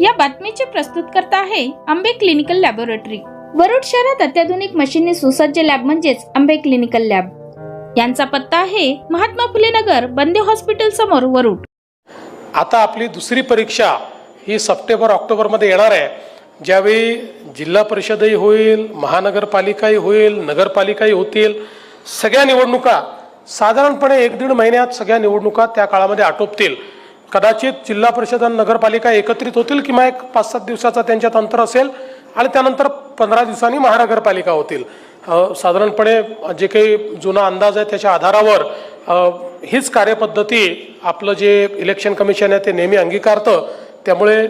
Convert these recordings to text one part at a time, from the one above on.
या बातमीचे प्रस्तुत करता आहे आंबे क्लिनिकल लॅबोरेटरी. वरुड शहरात अत्याधुनिक मशीनने सुसज्ज लॅब म्हणजेच आंबे क्लिनिकल लॅब. यांचा पत्ता आहे महात्मा फुले नगर बंदे हॉस्पिटल समोर वरुड. आता आपली दुसरी परीक्षा ही सप्टेंबर ऑक्टोबरमध्ये येणार आहे. ज्यावेळी जिल्हा परिषदही होईल महानगरपालिकाही होईल नगरपालिकाही होतील सगळ्या निवडणुका साधारणपणे एक दीड महिन्यात सगळ्या निवडणुका त्या काळामध्ये आटोपतील. कदाचित जिल्हा परिषद आणि नगरपालिका एकत्रित होतील किंवा एक पाच सात दिवसाचा त्यांच्यात अंतर असेल आणि त्यानंतर पंधरा दिवसांनी महानगरपालिका होतील. साधारणपणे जे काही जुना अंदाज आहे त्याच्या आधारावर हीच कार्यपद्धती आपलं जे इलेक्शन कमिशन आहे ते नेहमी अंगीकारतं. त्यामुळे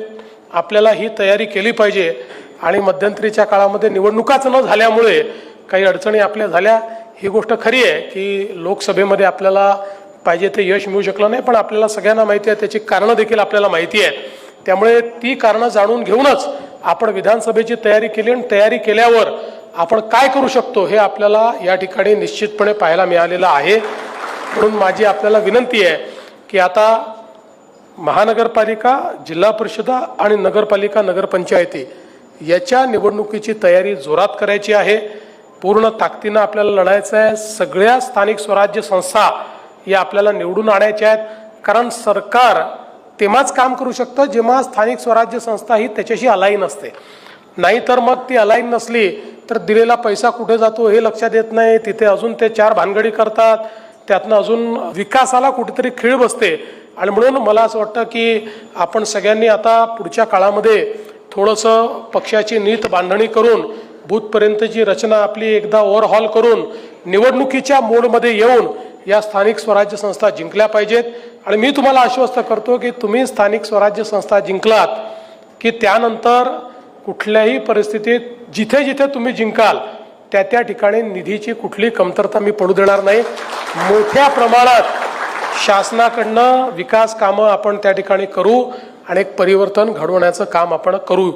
आपल्याला ही तयारी केली पाहिजे आणि मध्यंतरीच्या काळामध्ये निवडणुकाच न झाल्यामुळे काही अडचणी आपल्या झाल्या. ही गोष्ट खरी आहे की लोकसभेमध्ये आपल्याला पाहिजे ते यश मिळू शकलं नाही पण आपल्याला सगळ्यांना माहिती आहे त्याची कारणं देखील आपल्याला माहिती आहे. त्यामुळे ती कारणं जाणून घेऊनच आपण विधानसभेची तयारी केली आणि तयारी केल्यावर आपण काय करू शकतो हे आपल्याला या ठिकाणी निश्चितपणे पाहायला मिळालेलं आहे. म्हणून माझी आपल्याला विनंती आहे की आता महानगरपालिका जिल्हा परिषदा आणि नगरपालिका नगरपंचायती याच्या निवडणुकीची तयारी जोरात करायची आहे. पूर्ण ताकदीनं आपल्याला लढायचं आहे सगळ्या स्थानिक स्वराज्य संस्था या आपल्याला निवडून आणायच्या आहेत. कारण सरकार तेव्हाच काम करू शकतं जेव्हा स्थानिक स्वराज्य संस्था ही त्याच्याशी अलाईन असते. नाहीतर मग ती अलाईन नसली तर दिलेला पैसा कुठे जातो हे लक्षात येत नाही. तिथे अजून ते चार भानगडी करतात. त्यातनं अजून विकासाला कुठेतरी खीळ बसते. आणि म्हणून मला असं वाटतं की आपण सगळ्यांनी आता पुढच्या काळामध्ये थोडंसं पक्षाची नीत बांधणी करून बूथपर्यंतची रचना आपली एकदा ओव्हरहॉल करून निवडणुकीच्या मोडमध्ये येऊन या स्थानिक स्वराज्य संस्था जिंकल्या पाहिजेत. आणि मी तुम्हाला आश्वस्त करतो की तुम्ही स्थानिक स्वराज्य संस्था जिंकलात की त्यानंतर कुठल्याही परिस्थितीत जिथे जिथे तुम्ही जिंकाल त्या त्या ठिकाणी निधीची कुठली कमतरता मी पडू देणार नाही. मोठ्या प्रमाणात शासनाकडनं विकास कामं आपण त्या ठिकाणी करू आणि एक परिवर्तन घडवण्याचं काम आपण करू.